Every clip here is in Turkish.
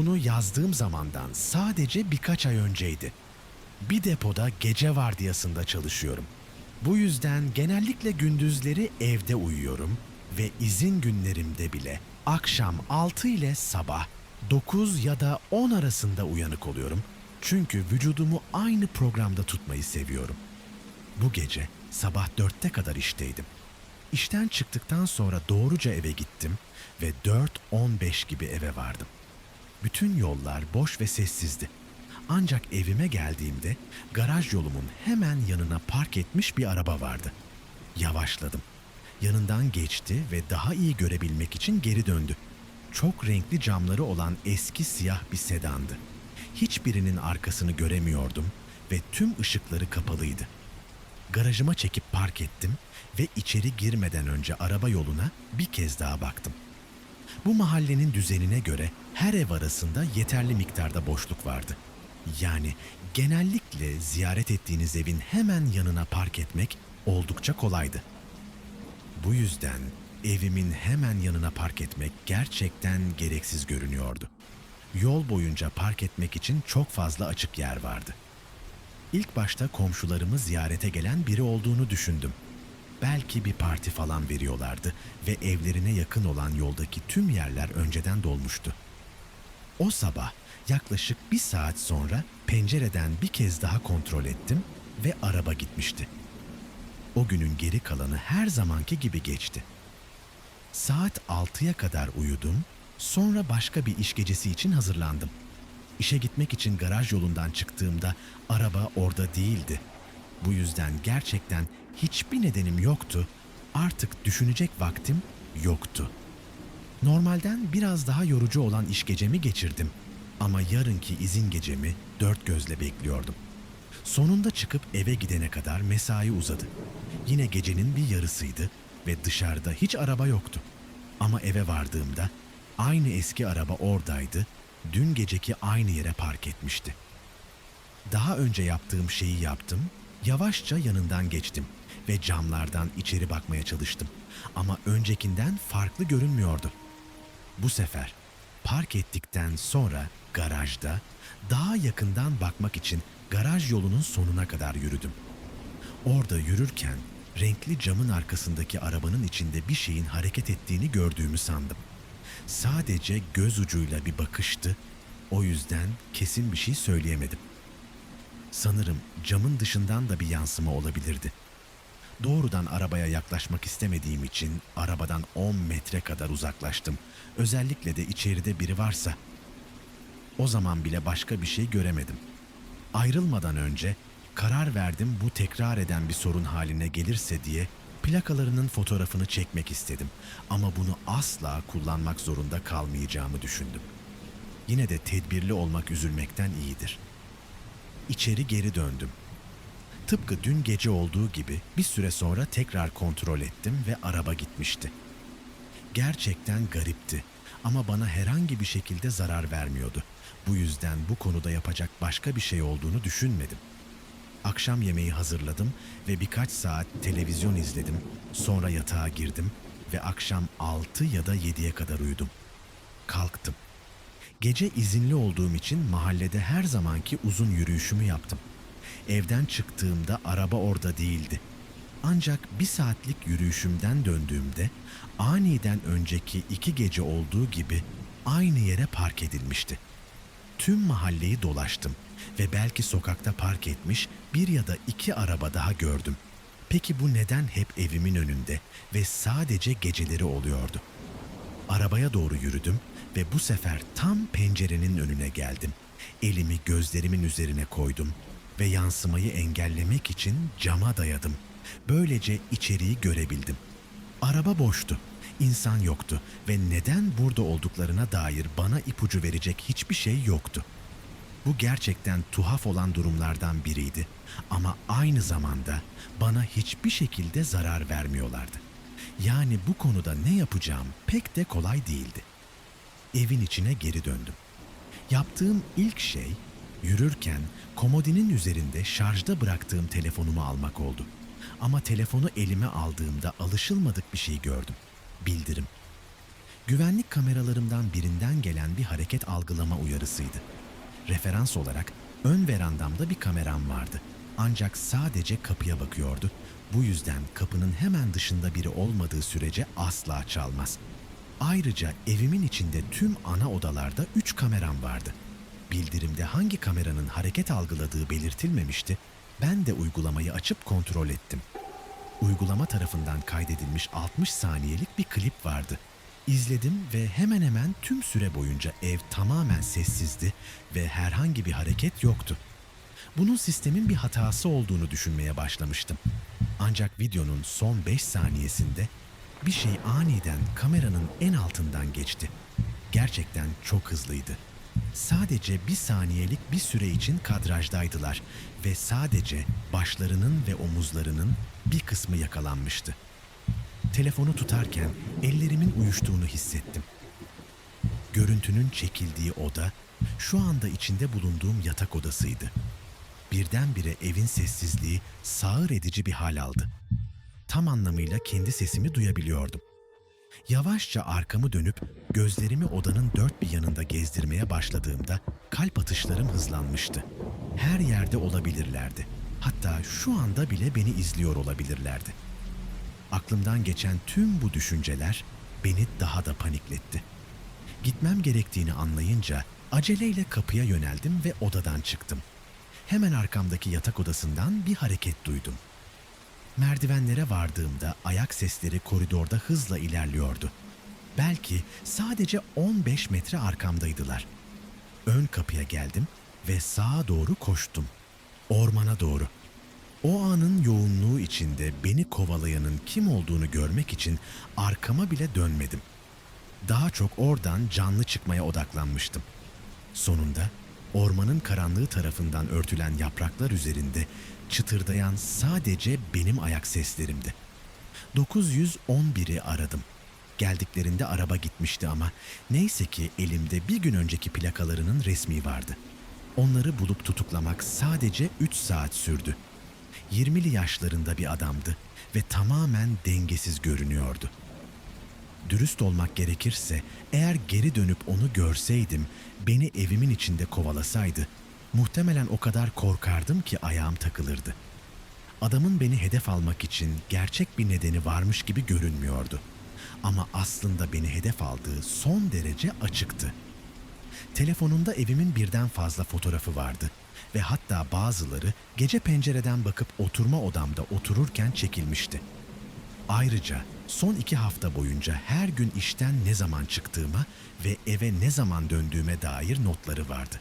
Bunu yazdığım zamandan sadece birkaç ay önceydi. Bir depoda gece vardiyasında çalışıyorum. Bu yüzden genellikle gündüzleri evde uyuyorum ve izin günlerimde bile akşam 6 ile sabah 9 ya da 10 arasında uyanık oluyorum. Çünkü vücudumu aynı programda tutmayı seviyorum. Bu gece sabah dörtte kadar işteydim. İşten çıktıktan sonra doğruca eve gittim ve 4.15 gibi eve vardım. Bütün yollar boş ve sessizdi. Ancak evime geldiğimde garaj yolumun hemen yanına park etmiş bir araba vardı. Yavaşladım. Yanından geçti ve daha iyi görebilmek için geri döndü. Çok renkli camları olan eski siyah bir sedandı. Hiçbirinin arkasını göremiyordum ve tüm ışıkları kapalıydı. Garajıma çekip park ettim ve içeri girmeden önce araba yoluna bir kez daha baktım. Bu mahallenin düzenine göre her ev arasında yeterli miktarda boşluk vardı. Yani genellikle ziyaret ettiğiniz evin hemen yanına park etmek oldukça kolaydı. Bu yüzden evimin hemen yanına park etmek gerçekten gereksiz görünüyordu. Yol boyunca park etmek için çok fazla açık yer vardı. İlk başta komşularımı ziyarete gelen biri olduğunu düşündüm. Belki bir parti falan veriyorlardı ve evlerine yakın olan yoldaki tüm yerler önceden dolmuştu. O sabah yaklaşık bir saat sonra pencereden bir kez daha kontrol ettim ve araba gitmişti. O günün geri kalanı her zamanki gibi geçti. Saat 6'ya kadar uyudum, sonra başka bir iş gecesi için hazırlandım. İşe gitmek için garaj yolundan çıktığımda araba orada değildi. Bu yüzden gerçekten hiçbir nedenim yoktu. Artık düşünecek vaktim yoktu. Normalden biraz daha yorucu olan iş gecemi geçirdim. Ama yarınki izin gecemi dört gözle bekliyordum. Sonunda çıkıp eve gidene kadar mesai uzadı. Yine gecenin bir yarısıydı ve dışarıda hiç araba yoktu. Ama eve vardığımda aynı eski araba oradaydı, dün geceki aynı yere park etmişti. Daha önce yaptığım şeyi yaptım, yavaşça yanından geçtim ve camlardan içeri bakmaya çalıştım. Ama öncekinden farklı görünmüyordu. Bu sefer park ettikten sonra garajda daha yakından bakmak için garaj yolunun sonuna kadar yürüdüm. Orada yürürken renkli camın arkasındaki arabanın içinde bir şeyin hareket ettiğini gördüğümü sandım. Sadece göz ucuyla bir bakıştı. O yüzden kesin bir şey söyleyemedim. Sanırım camın dışından da bir yansıma olabilirdi. Doğrudan arabaya yaklaşmak istemediğim için arabadan 10 metre kadar uzaklaştım. Özellikle de içeride biri varsa. O zaman bile başka bir şey göremedim. Ayrılmadan önce karar verdim bu tekrar eden bir sorun haline gelirse diye plakalarının fotoğrafını çekmek istedim. Ama bunu asla kullanmak zorunda kalmayacağımı düşündüm. Yine de tedbirli olmak üzülmekten iyidir. İçeri geri döndüm. Tıpkı dün gece olduğu gibi bir süre sonra tekrar kontrol ettim ve araba gitmişti. Gerçekten garipti ama bana herhangi bir şekilde zarar vermiyordu. Bu yüzden bu konuda yapacak başka bir şey olduğunu düşünmedim. Akşam yemeği hazırladım ve birkaç saat televizyon izledim. Sonra yatağa girdim ve akşam 6 ya da 7'ye kadar uyudum. Kalktım. Gece izinli olduğum için mahallede her zamanki uzun yürüyüşümü yaptım. Evden çıktığımda araba orada değildi. Ancak bir saatlik yürüyüşümden döndüğümde aniden önceki iki gece olduğu gibi aynı yere park edilmişti. Tüm mahalleyi dolaştım ve belki sokakta park etmiş bir ya da iki araba daha gördüm. Peki bu neden hep evimin önünde ve sadece geceleri oluyordu? Arabaya doğru yürüdüm ve bu sefer tam pencerenin önüne geldim. Elimi gözlerimin üzerine koydum ve yansımayı engellemek için cama dayadım. Böylece içeriği görebildim. Araba boştu. İnsan yoktu ve neden burada olduklarına dair bana ipucu verecek hiçbir şey yoktu. Bu gerçekten tuhaf olan durumlardan biriydi ama aynı zamanda bana hiçbir şekilde zarar vermiyorlardı. Yani bu konuda ne yapacağım pek de kolay değildi. Evin içine geri döndüm. Yaptığım ilk şey yürürken komodinin üzerinde şarjda bıraktığım telefonumu almak oldu. Ama telefonu elime aldığımda alışılmadık bir şey gördüm. Bildirim. Güvenlik kameralarımdan birinden gelen bir hareket algılama uyarısıydı. Referans olarak ön verandamda bir kameram vardı. Ancak sadece kapıya bakıyordu. Bu yüzden kapının hemen dışında biri olmadığı sürece asla çalmaz. Ayrıca evimin içinde tüm ana odalarda 3 kameram vardı. Bildirimde hangi kameranın hareket algıladığı belirtilmemişti. Ben de uygulamayı açıp kontrol ettim. Uygulama tarafından kaydedilmiş 60 saniyelik bir klip vardı. İzledim ve hemen hemen tüm süre boyunca ev tamamen sessizdi ve herhangi bir hareket yoktu. Bunun sistemin bir hatası olduğunu düşünmeye başlamıştım. Ancak videonun son 5 saniyesinde bir şey aniden kameranın en altından geçti. Gerçekten çok hızlıydı. Sadece bir saniyelik bir süre için kadrajdaydılar ve sadece başlarının ve omuzlarının bir kısmı yakalanmıştı. Telefonu tutarken ellerimin uyuştuğunu hissettim. Görüntünün çekildiği oda şu anda içinde bulunduğum yatak odasıydı. Birdenbire evin sessizliği sağır edici bir hal aldı. Tam anlamıyla kendi sesimi duyabiliyordum. Yavaşça arkamı dönüp gözlerimi odanın dört bir yanında gezdirmeye başladığımda kalp atışlarım hızlanmıştı. Her yerde olabilirlerdi. Hatta şu anda bile beni izliyor olabilirlerdi. Aklımdan geçen tüm bu düşünceler beni daha da panikletti. Gitmem gerektiğini anlayınca aceleyle kapıya yöneldim ve odadan çıktım. Hemen arkamdaki yatak odasından bir hareket duydum. Merdivenlere vardığımda ayak sesleri koridorda hızla ilerliyordu. Belki sadece 15 metre arkamdaydılar. Ön kapıya geldim ve sağa doğru koştum. Ormana doğru. O anın yoğunluğu içinde beni kovalayanın kim olduğunu görmek için arkama bile dönmedim. Daha çok oradan canlı çıkmaya odaklanmıştım. Sonunda ormanın karanlığı tarafından örtülen yapraklar üzerinde çıtırdayan sadece benim ayak seslerimdi. 911'i aradım. Geldiklerinde araba gitmişti ama neyse ki elimde bir gün önceki plakalarının resmi vardı. Onları bulup tutuklamak sadece 3 saat sürdü. 20'li yaşlarında bir adamdı ve tamamen dengesiz görünüyordu. Dürüst olmak gerekirse eğer geri dönüp onu görseydim, beni evimin içinde kovalasaydı, muhtemelen o kadar korkardım ki ayağım takılırdı. Adamın beni hedef almak için gerçek bir nedeni varmış gibi görünmüyordu. Ama aslında beni hedef aldığı son derece açıktı. Telefonunda evimin birden fazla fotoğrafı vardı ve hatta bazıları gece pencereden bakıp oturma odamda otururken çekilmişti. Ayrıca son iki hafta boyunca her gün işten ne zaman çıktığıma ve eve ne zaman döndüğüme dair notları vardı.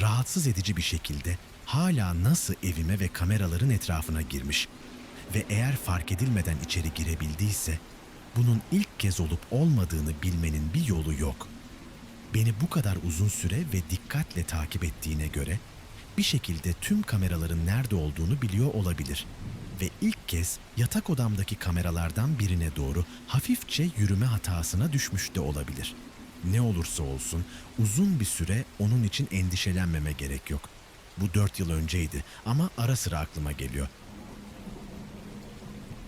Rahatsız edici bir şekilde hala nasıl evime ve kameraların etrafına girmiş ve eğer fark edilmeden içeri girebildiyse bunun ilk kez olup olmadığını bilmenin bir yolu yok. Beni bu kadar uzun süre ve dikkatle takip ettiğine göre bir şekilde tüm kameraların nerede olduğunu biliyor olabilir ve ilk kez yatak odamdaki kameralardan birine doğru hafifçe yürüme hatasına düşmüş de olabilir. Ne olursa olsun uzun bir süre onun için endişelenmeme gerek yok. Bu dört yıl önceydi ama ara sıra aklıma geliyor.